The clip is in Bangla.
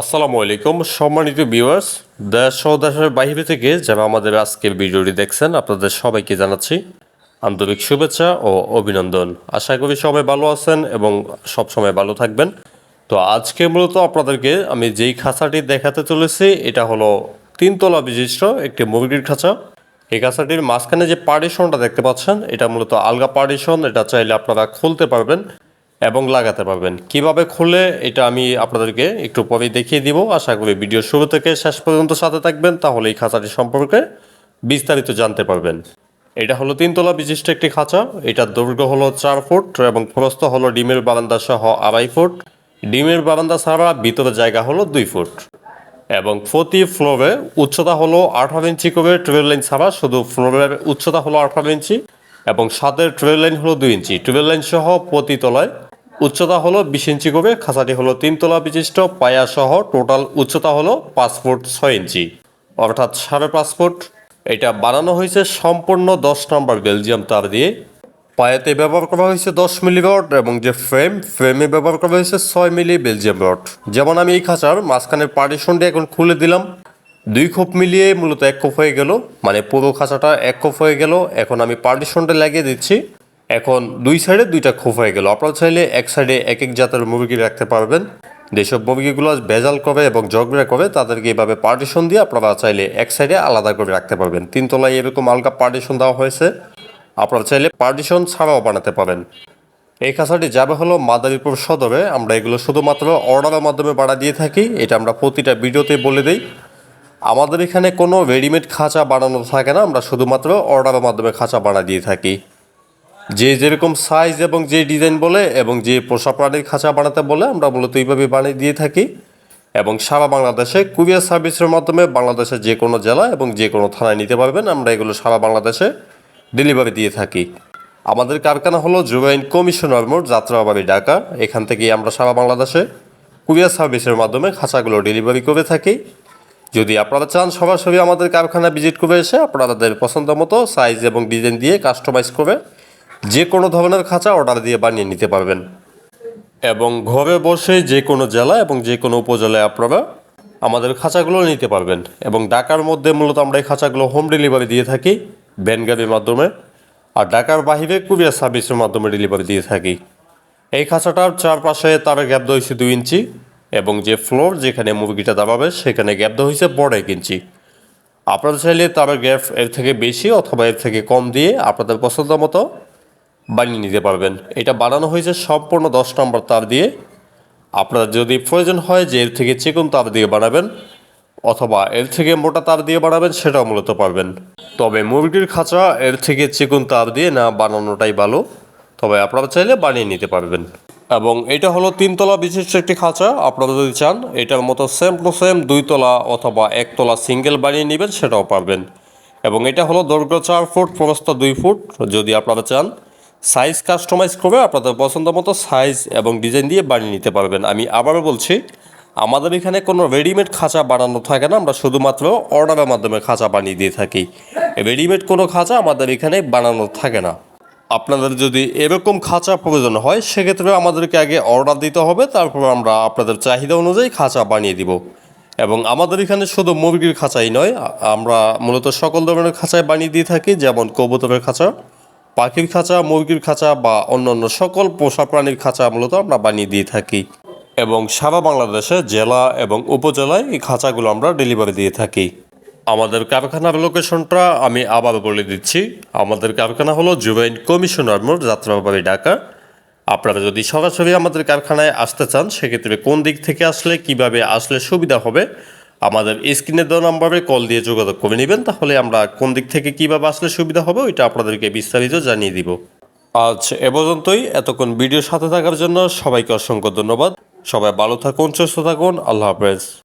আসসালামু আলাইকুম, সম্মানিত ভিউয়ার্স, দেশ ও দেশের বাইরে থেকে যারা আমাদের আজকের ভিডিওটি দেখছেন, আপনাদের সবাইকে জানাচ্ছি আন্তরিক শুভেচ্ছা ও অভিনন্দন। আশা করি সবাই ভালো আছেন এবং সব সময় ভালো থাকবেন। তো আজকে মূলত আপনাদেরকে আমি যেই খাঁচাটি দেখাতে চলেছি, এটা হলো তিনতলা বিশিষ্ট একটি মুরগির খাঁচা। এই খাঁচাটির মাঝখানে যে পার্টিশনটা দেখতে পাচ্ছেন, এটা মূলত আলগা পার্টিশন, এটা চাইলে আপনারা খুলতে পারবেন। এবং লাগাতে পারবেন। কীভাবে খুলে এটা আমি আপনাদেরকে একটু পরে দেখিয়ে দিব। আশা করি ভিডিও শুরু থেকে শেষ পর্যন্ত সাথে থাকবেন, তাহলে এই খাঁচাটি সম্পর্কে বিস্তারিত জানতে পারবেন। এটা হলো তিনতলা বিশিষ্ট একটি খাঁচা। এটার দৈর্ঘ্য হলো চার ফুট এবং প্রস্থ হলো ডিমের বারান্দা সহ আড়াই ফুট। ডিমের বারান্দা ছাড়া ভিতরে জায়গা হলো দুই ফুট। এবং প্রতি ফ্লোরে উচ্চতা হলো আঠারো ইঞ্চি করে টুয়েলভ লাইন ছাড়া শুধু ফ্লোরের উচ্চতা হলো আঠারো ইঞ্চি এবং সাদের টুয়েলভ লাইন হলো দুই ইঞ্চি। টুয়েলভ লাইন সহ প্রতি তলায় উচ্চতা হলো বিশ ইঞ্চি করে খাঁচাটি হলো তিনতলা বিশিষ্ট, পায়া সহ টোটাল উচ্চতা হলো পাঁচ ফুট ছয় ইঞ্চি। অর্থাৎ সাড়ে পাঁচ ফুট। এটা বানানো হয়েছে সম্পূর্ণ দশ নম্বর বেলজিয়াম তার দিয়ে। পায়াতে ব্যবহার করা হয়েছে দশ মিলি রড এবং যে ফ্রেম, ফ্রেমে ব্যবহার করা হয়েছে ছয় মিলি বেলজিয়াম রড। যেমন আমি এই খাঁচার মাঝখানের পার্টিশনটি এখন খুলে দিলাম। দুই খোপ মিলিয়ে মূলত এক খোপ হয়ে গেল মানে পুরো খাঁচাটা এক খোপ হয়ে গেল। এখন আমি পার্টিশনটা লাগিয়ে দিচ্ছি। এখন দুই সাইডে দুইটা খোপ হয়ে গেল। আপনারা চাইলে এক সাইডে এক এক জাতের মুরগি রাখতে পারবেন। যেসব মুরগিগুলো ভেজাল করে এবং ঝগড়া করে তাদেরকে এইভাবে পার্টিশন দিয়ে আপনারা চাইলে এক সাইডে আলাদা করে রাখতে পারবেন। তিনতলায় এরকম আলগা পার্টিশন দেওয়া হয়েছে। আপনারা চাইলে পার্টিশন ছাড়াও বানাতে পারেন। এই খাঁচাটি যাবে হলো মাদারীপুর সদরে। আমরা এগুলো শুধুমাত্র অর্ডারের মাধ্যমে বাড়া দিয়ে থাকি। এটা আমরা প্রতিটা ভিডিওতে বলে দিই। আমাদের এখানে কোনো রেডিমেড খাঁচা বানানো থাকে না। আমরা শুধুমাত্র অর্ডারের মাধ্যমে খাঁচা বানা দিয়ে থাকি। যে যেরকম সাইজ এবং যে ডিজাইন বলে এবং যে পোষা প্রাণীর খাঁচা বানাতে বলে, আমরা মূলত এইভাবে বানিয়ে দিয়ে থাকি। এবং সারা বাংলাদেশে কুরিয়ার সার্ভিসের মাধ্যমে বাংলাদেশের যে কোনো জেলা এবং যে কোনো থানায় নিতে পারবেন, আমরা এগুলো সারা বাংলাদেশে ডেলিভারি দিয়ে থাকি। আমাদের কারখানা হলো জুবাইন কমিশনার মোড় যাত্রাবাড়ি, ঢাকা। এখান থেকেই আমরা সারা বাংলাদেশে কুরিয়ার সার্ভিসের মাধ্যমে খাঁচাগুলো ডেলিভারি করে থাকি। যদি আপনারা চান সরাসরি আমাদের কারখানা ভিজিট করে এসে আপনাদের পছন্দ মতো সাইজ এবং ডিজাইন দিয়ে কাস্টমাইজ করে যে কোনো ধরনের খাঁচা অর্ডার দিয়ে বানিয়ে নিতে পারবেন। এবং ঘরে বসে যে কোনো জেলা এবং যে কোনো উপজেলায় আপনারা আমাদের খাঁচাগুলো নিতে পারবেন। এবং ঢাকার মধ্যে মূলত আমরা এই খাঁচাগুলো হোম ডেলিভারি দিয়ে থাকি ভ্যান গাড়ির মাধ্যমে। আর ঢাকার বাহিরে কুরিয়ার সার্ভিসের মাধ্যমে ডেলিভারি দিয়ে থাকি। এই খাঁচাটার চারপাশে তার গ্যাপ হয়েছে দুই ইঞ্চি এবং যে ফ্লোর যেখানে মুরগিটা দাঁড়াবে সেখানে গ্যাপ দেওয়া হয়েছে বড় এক ইঞ্চি। আপনারা চাইলে তার গ্যাপ এর থেকে বেশি অথবা এর থেকে কম দিয়ে আপনাদের পছন্দ মতো বানিয়ে নিতে পারবেন। এটা বানানো হয়েছে সম্পূর্ণ দশ নম্বর তার দিয়ে। আপনার যদি প্রয়োজন হয় যে এর থেকে চিকন তার দিয়ে বানাবেন, অথবা এর থেকে মোটা তার দিয়ে বানাবেন, সেটাও মূলত পারবেন। তবে মুরগির খাঁচা এর থেকে চিকন তার দিয়ে না, বানানোটাই ভালো। তবে আপনারা চাইলে বানিয়ে নিতে পারবেন। এবং এটা হলো তিনতলা বিশিষ্ট একটি খাঁচা। আপনারা যদি চান, এটার মতো সেম টু সেম দুইতলা অথবা একতলা সিঙ্গেল বানিয়ে নেবেন, সেটাও পারবেন। এবং এটা হলো দৈর্ঘ্য চার ফুট, প্রস্থ দুই ফুট। যদি আপনারা চান সাইজ কাস্টমাইজ করে আপনাদের পছন্দ মতো সাইজ এবং ডিজাইন দিয়ে বানিয়ে নিতে পারবেন। আমি আবারও বলছি, আমাদের এখানে কোনো রেডিমেড খাঁচা বানানো থাকে না, আমরা শুধুমাত্র অর্ডারের মাধ্যমে খাঁচা বানিয়ে দিয়ে থাকি। রেডিমেড কোনো খাঁচা আমাদের এখানে বানানো থাকে না। আপনাদের যদি এরকম খাঁচা প্রয়োজন হয়, সেক্ষেত্রে আমাদেরকে আগে অর্ডার দিতে হবে, তারপর আমরা আপনাদের চাহিদা অনুযায়ী খাঁচা বানিয়ে দিব। এবং আমাদের এখানে শুধু মুরগির খাঁচাই নয়, আমরা মূলত সকল ধরনের খাঁচায় বানিয়ে দিয়ে থাকি, যেমন কবুতরের খাঁচা পাখির খাঁচা, মুরগির খাঁচা বা অন্যান্য সকল পোষা প্রাণীর খাঁচা মূলত আমরা বানিয়ে দিয়ে থাকি। এবং সারা বাংলাদেশে জেলা এবং উপজেলায় এই খাঁচাগুলো আমরা ডেলিভারি দিয়ে থাকি। আমাদের কারখানার লোকেশনটা আমি আবার বলে দিচ্ছি। আমাদের কারখানা হলো জুবাইন কমিশনার মোড়, যাত্রাবাড়ি, ঢাকা। আপনারা যদি সরাসরি আমাদের কারখানায় আসতে চান, সেক্ষেত্রে কোন দিক থেকে আসলে, কীভাবে আসলে সুবিধা হবে আমাদের স্ক্রিনে দেওয়া নম্বরে কল দিয়ে যোগাযোগ করে নেবেন, তাহলে আমরা কোন দিক থেকে কীভাবে আসলে সুবিধা হবে ওইটা আপনাদেরকে বিস্তারিত জানিয়ে দিব। আচ্ছা এ পর্যন্তই, এতক্ষণ ভিডিওর সাথে থাকার জন্য সবাইকে অসংখ্য ধন্যবাদ। সবাই ভালো থাকুন, সুস্থ থাকুন, আল্লাহ হাফেজ।